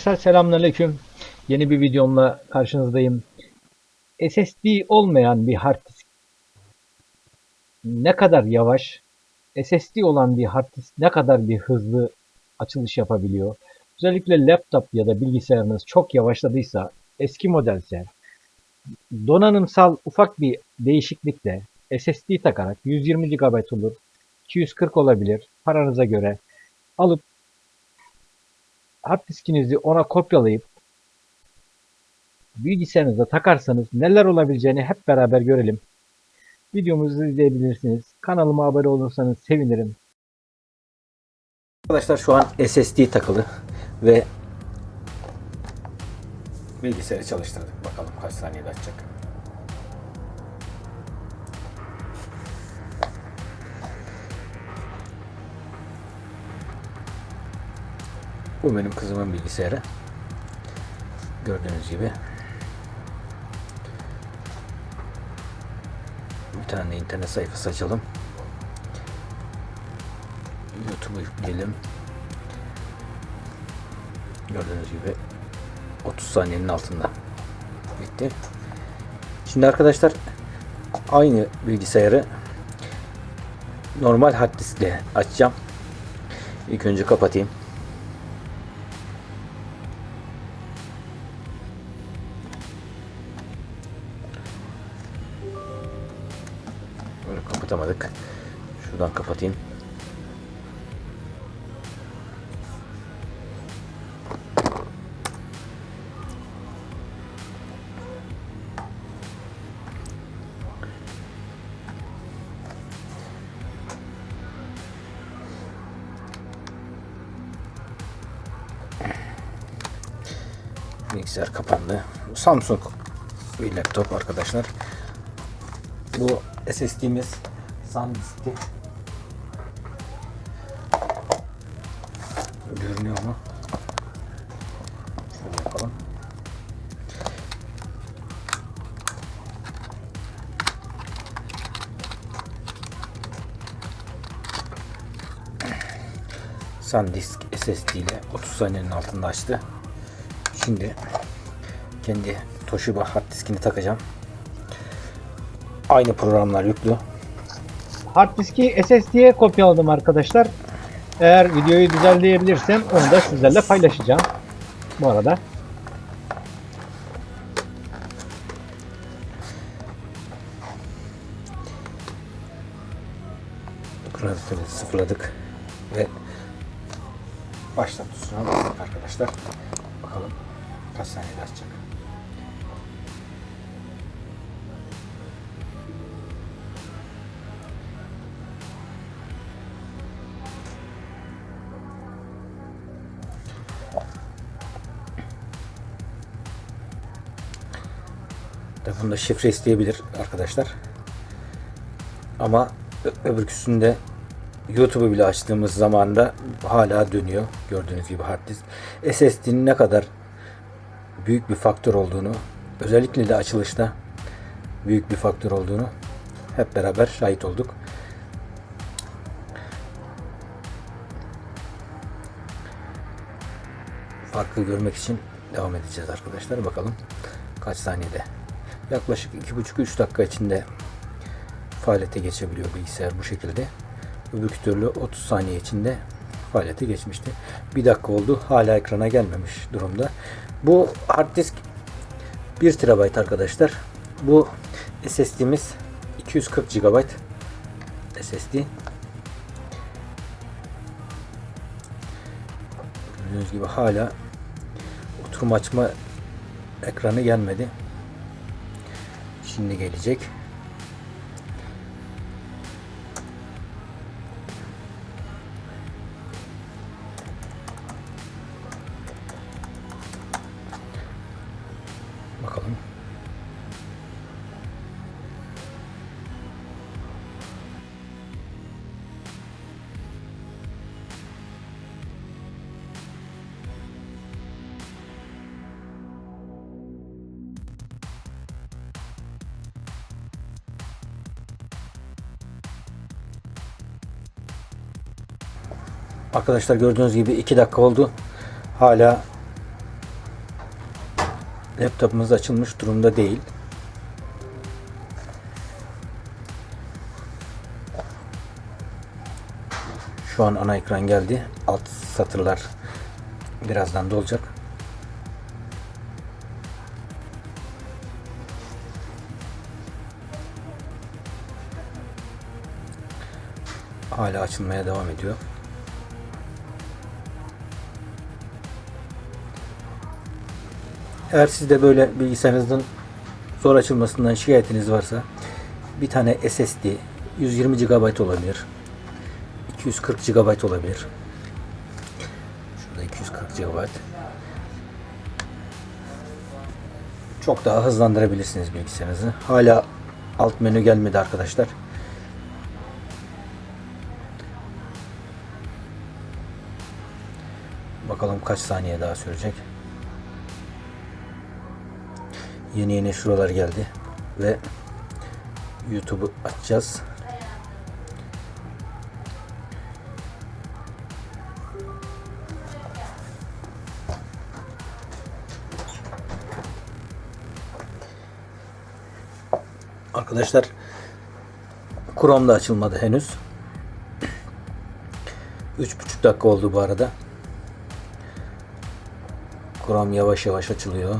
Arkadaşlar selamünaleyküm. Yeni bir videomla karşınızdayım. SSD olmayan bir hard disk ne kadar yavaş, SSD olan bir hard disk ne kadar bir hızlı açılış yapabiliyor. Özellikle laptop ya da bilgisayarınız çok yavaşladıysa, eski modelse, donanımsal ufak bir değişiklikle SSD takarak 120 GB olur, 240 olabilir paranıza göre alıp hard diskinizi ona kopyalayıp bilgisayarınıza takarsanız neler olabileceğini hep beraber görelim. Videomuzu izleyebilirsiniz. Kanalıma abone olursanız sevinirim. Arkadaşlar şu an SSD takılı ve bilgisayarı çalıştırdık. Bakalım kaç saniyede açacak. Bu benim kızımın bilgisayarı. Gördüğünüz gibi. Bir tane internet sayfası açalım. YouTube'u yükleyelim. Gördüğünüz gibi 30 saniyenin altında bitti. Şimdi arkadaşlar aynı bilgisayarı normal hard diskle açacağım. İlk önce kapatayım. Kapatamadık. Şuradan kapatayım. Bilgisayar kapandı. Samsung bir laptop arkadaşlar. Bu SSD'miz SanDisk'ti. Görünüyor mu? Şöyle yapalım. SanDisk SSD ile 30 saniyenin altında açtı. Şimdi kendi Toshiba hard diskini takacağım. Aynı programlar yüklü. Hard diski SSD'ye kopyaladım arkadaşlar. Eğer videoyu düzenleyebilirsem onu da sizlerle paylaşacağım. Bu arada. Klasörü sıfırladık ve başlat tuşuna bastık arkadaşlar. Bakalım kaç saniyede açacak. Telefonda şifre isteyebilir arkadaşlar. Ama öbürküsünde YouTube'u bile açtığımız zaman da hala dönüyor. Gördüğünüz gibi hard disk. SSD'nin ne kadar büyük bir faktör olduğunu, özellikle de açılışta büyük bir faktör olduğunu hep beraber şahit olduk. Farkı görmek için devam edeceğiz arkadaşlar. Bakalım kaç saniyede. Yaklaşık 2,5-3 dakika içinde faaliyete geçebiliyor bilgisayar bu şekilde. Öbür türlü 30 saniye içinde faaliyete geçmişti. Bir dakika oldu. Hala ekrana gelmemiş durumda. Bu hard disk 1 TB arkadaşlar. Bu SSD'miz 240 GB SSD. Gördüğünüz gibi hala oturum açma ekranı gelmedi. Şimdi gelecek. Arkadaşlar gördüğünüz gibi 2 dakika oldu. Hala Laptopumuz açılmış durumda değil. Şu an ana ekran geldi. Alt satırlar birazdan dolacak. Hala açılmaya devam ediyor. Eğer sizde böyle bilgisayarınızın zor açılmasından şikayetiniz varsa bir tane SSD 120 GB olabilir. 240 GB olabilir. Şurada 240 GB. Çok daha hızlandırabilirsiniz bilgisayarınızı. Hala alt menü gelmedi arkadaşlar. Bakalım kaç saniye daha sürecek. Yeni yeni şuralar geldi ve YouTube'u açacağız. Arkadaşlar Chrome'da açılmadı henüz. 3,5 dakika oldu bu arada. Chrome yavaş yavaş açılıyor.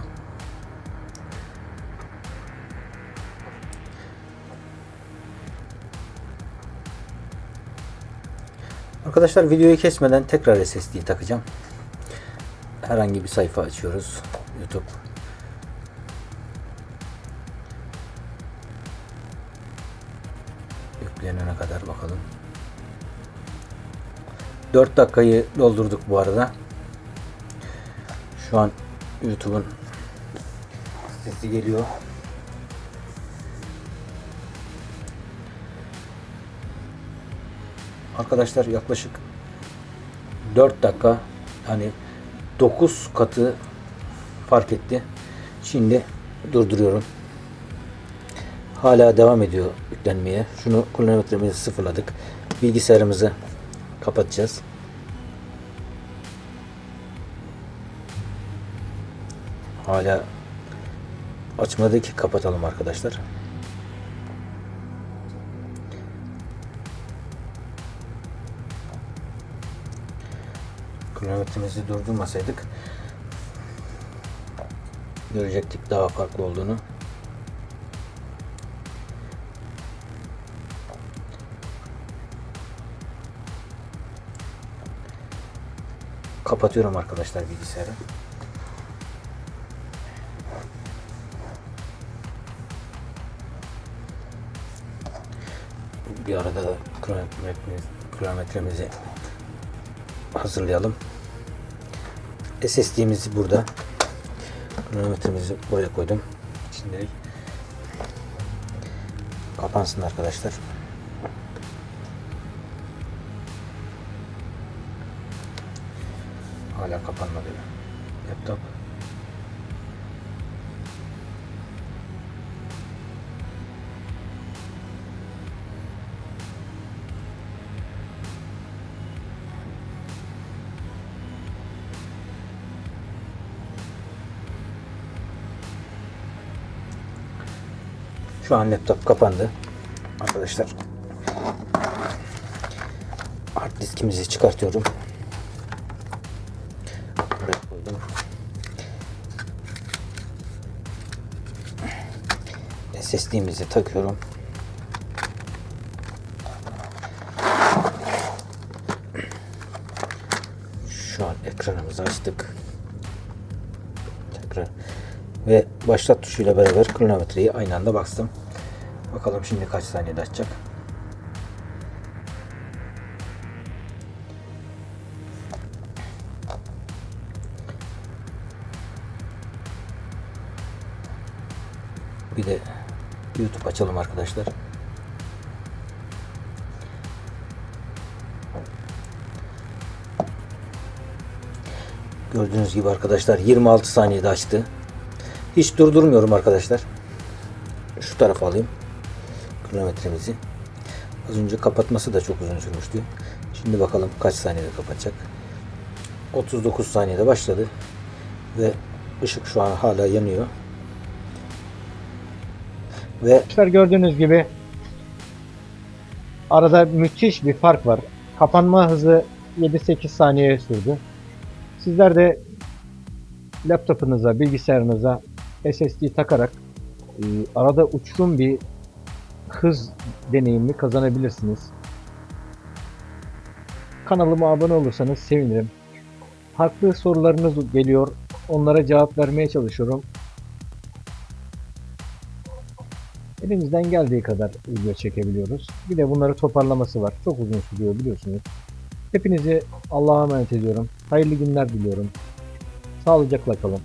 Arkadaşlar videoyu kesmeden tekrar SSD'yi takacağım. Herhangi bir sayfa açıyoruz. YouTube. Yüklenene kadar bakalım. 4 dakikayı doldurduk bu arada. Şu an YouTube'un sesi geliyor. Arkadaşlar yaklaşık 4 dakika hani 9 katı fark etti. Şimdi durduruyorum. Hala devam ediyor yüklenmeye. Şunu kronometremizi sıfırladık. Bilgisayarımızı kapatacağız. Hala açmadı ki kapatalım arkadaşlar. Kronometremizi durdurmasaydık görecektik daha farklı olduğunu. Kapatıyorum arkadaşlar bilgisayarı. Bir arada da kronometremizi hazırlayalım. SSD'mizi burada. Kronometremizi buraya koydum. Şimdi kapansın arkadaşlar. Hala kapanmadı. Laptop. Şu an laptop kapandı. Arkadaşlar. Hard diskimizi çıkartıyorum. Buraya koydum. SSD'mizi takıyorum. Şu an ekranımızı açtık. Ve başlat tuşuyla beraber kronometreyi aynı anda bastım. Bakalım şimdi kaç saniyede açacak. Bir de YouTube açalım arkadaşlar. Gördüğünüz gibi arkadaşlar 26 saniyede açtı. Hiç durdurmuyorum arkadaşlar. Şu tarafa alayım. Kronometremizi. Az önce kapatması da çok uzun sürmüştü. Şimdi bakalım kaç saniyede kapatacak. 39 saniyede başladı. Ve ışık şu an hala yanıyor. Ve Arkadaşlar gördüğünüz gibi arada müthiş bir fark var. Kapanma hızı 7-8 saniyeye sürdü. Sizler de laptopunuza, bilgisayarınıza SSD takarak e, arada uçtuğum bir hız deneyimi kazanabilirsiniz. Kanalıma abone olursanız sevinirim. Farklı sorularınız geliyor. Onlara cevap vermeye çalışıyorum. Elimizden geldiği kadar video çekebiliyoruz. Bir de bunları toparlaması var. Çok uzun sürüyor biliyorsunuz. Hepinizi Allah'a emanet ediyorum. Hayırlı günler diliyorum. Sağlıcakla kalın.